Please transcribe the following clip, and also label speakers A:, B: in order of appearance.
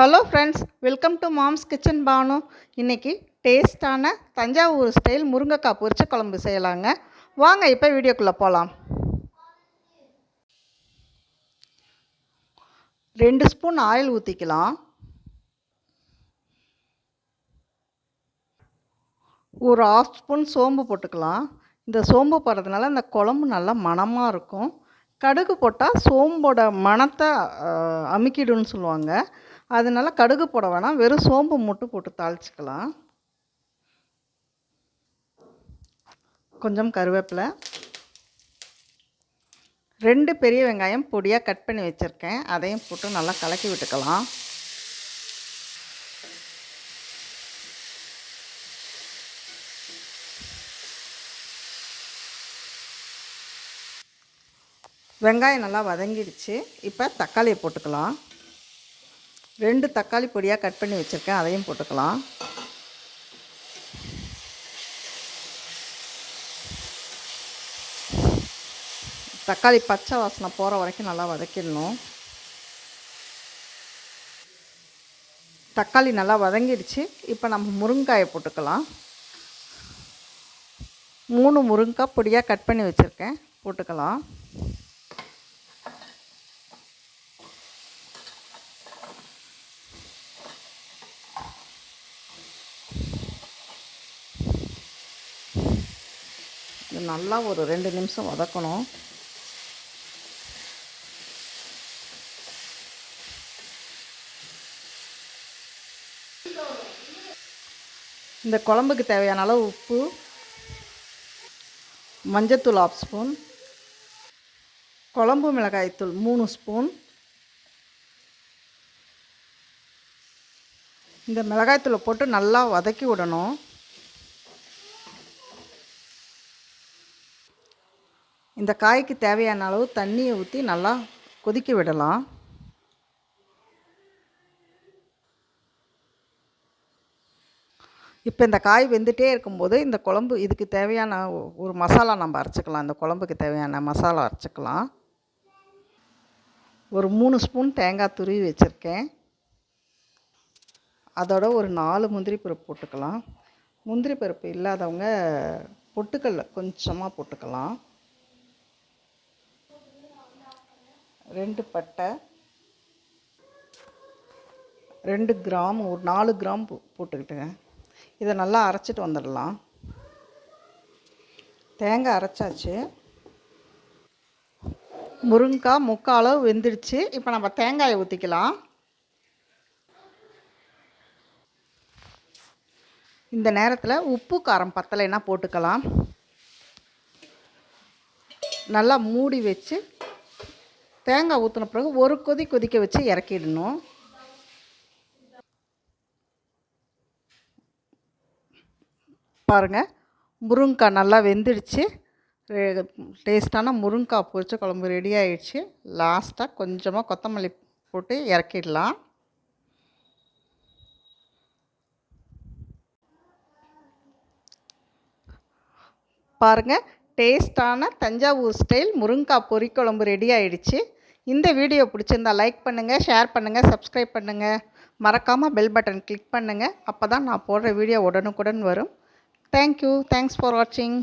A: Hello friends welcome to mom's kitchen Banu. இன்றைக்கி டேஸ்டான Thanjavur style முருங்கைக்காய் பொரிச்ச குழம்பு செய்யலாங்க. வாங்க இப்போ வீடியோக்குள்ளே போகலாம் ரெண்டு ஸ்பூன் ஆயில் ஊற்றிக்கலாம் ஒரு ஆஃப் ஸ்பூன் சோம்பு போட்டுக்கலாம். இந்த சோம்பு போடுறதுனால இந்த குழம்பு நல்லா மணமாக இருக்கும். கடுகு போட்டால் சோம்போட மணத்தை அமுக்கிடுன்னு சொல்லுவாங்க. அதனால கடுகு போட வேணாம். வெறும் சோம்பு மட்டும் போட்டு தாளிச்சிக்கலாம். கொஞ்சம் கருவேப்பிலை. ரெண்டு பெரிய வெங்காயம் பொடியாக கட் பண்ணி வச்சுருக்கேன். அதையும் போட்டு நல்லா கலக்கி விட்டுக்கலாம். வெங்காயம் நல்லா வதங்கிடுச்சு. இப்போ தக்காளியை போட்டுக்கலாம். ரெண்டு தக்காளி பொடியாக கட் பண்ணி வச்சுருக்கேன். அதையும் போட்டுக்கலாம். தக்காளி பச்சை வாசனை போகிற வரைக்கும் நல்லா வதக்கிடணும். தக்காளி நல்லா வதங்கிடுச்சு. இப்போ நம்ம முருங்காயை போட்டுக்கலாம். மூணு முருங்காய் பொடியாக கட் பண்ணி வச்சுருக்கேன். போட்டுக்கலாம். இது நல்லா ஒரு ரெண்டு நிமிஷம் வதக்கணும். இந்த குழம்புக்கு தேவையான அளவு உப்பு மஞ்சத்தூள் ஆஃப் ஸ்பூன் குழம்பு மிளகாய்த்தூள் மூணு ஸ்பூன் இந்த மிளகாய்த்தூளை போட்டு நல்லா வதக்கி விடணும். இந்த காய்க்கு தேவையான அளவு தண்ணியை ஊற்றி நல்லா கொதிக்க விடலாம். இப்போ இந்த காய் வெந்துட்டே இருக்கும்போது இந்த குழம்பு இதுக்கு தேவையான ஒரு மசாலா நம்ம அரைச்சிக்கலாம். இந்த குழம்புக்கு தேவையான மசாலா அரைச்சிக்கலாம். ஒரு மூணு ஸ்பூன் தேங்காய் துருவி வச்சுருக்கேன். அதோட ஒரு நாலு முந்திரி பருப்பு போட்டுக்கலாம். முந்திரி பருப்பு இல்லாதவங்க பொட்டுக்கல்ல கொஞ்சமாக போட்டுக்கலாம். ரெண்டு பட்டை ரெண்டு கிராம் ஒரு நாலு கிராம் போ போட்டுக்கிட்டுங்க. இதை நல்லா அரைச்சிட்டு வந்துடலாம். தேங்காய் அரைச்சாச்சு. முருங்கைக்காய் முக்கால் அளவு வெந்துடுச்சு. இப்போ நம்ம தேங்காயை ஊற்றிக்கலாம் இந்த நேரத்தில் உப்பு காரம் பத்தலைன்னா போட்டுக்கலாம். நல்லா மூடி வச்சு தேங்காய் ஊற்றின பிறகு ஒரு கொதி கொதிக்க வச்சு இறக்கிடணும். பாருங்கள் முருங்கைக்காய் நல்லா வெந்துடுச்சு. டேஸ்ட்டான முருங்கைக்காய் பொரிச்ச குழம்பு ரெடி ஆயிடுச்சு. லாஸ்ட்டாக கொஞ்சமாக கொத்தமல்லி போட்டு இறக்கிடலாம். பாருங்கள் டேஸ்ட்டான தஞ்சாவூர் ஸ்டைல் முருங்கைக்காய் பொரிக்குழம்பு ரெடி ஆயிடுச்சு. இந்த வீடியோ பிடிச்சிருந்தா லைக் பண்ணுங்கள் ஷேர் பண்ணுங்கள் சப்ஸ்கிரைப் பண்ணுங்கள் மறக்காமல் பெல் பட்டன் கிளிக் பண்ணுங்கள் அப்போ தான் நான் போடுற வீடியோ உடனுக்குடன் வரும். தேங்க்யூ தேங்க்ஸ் ஃபார் வாட்சிங்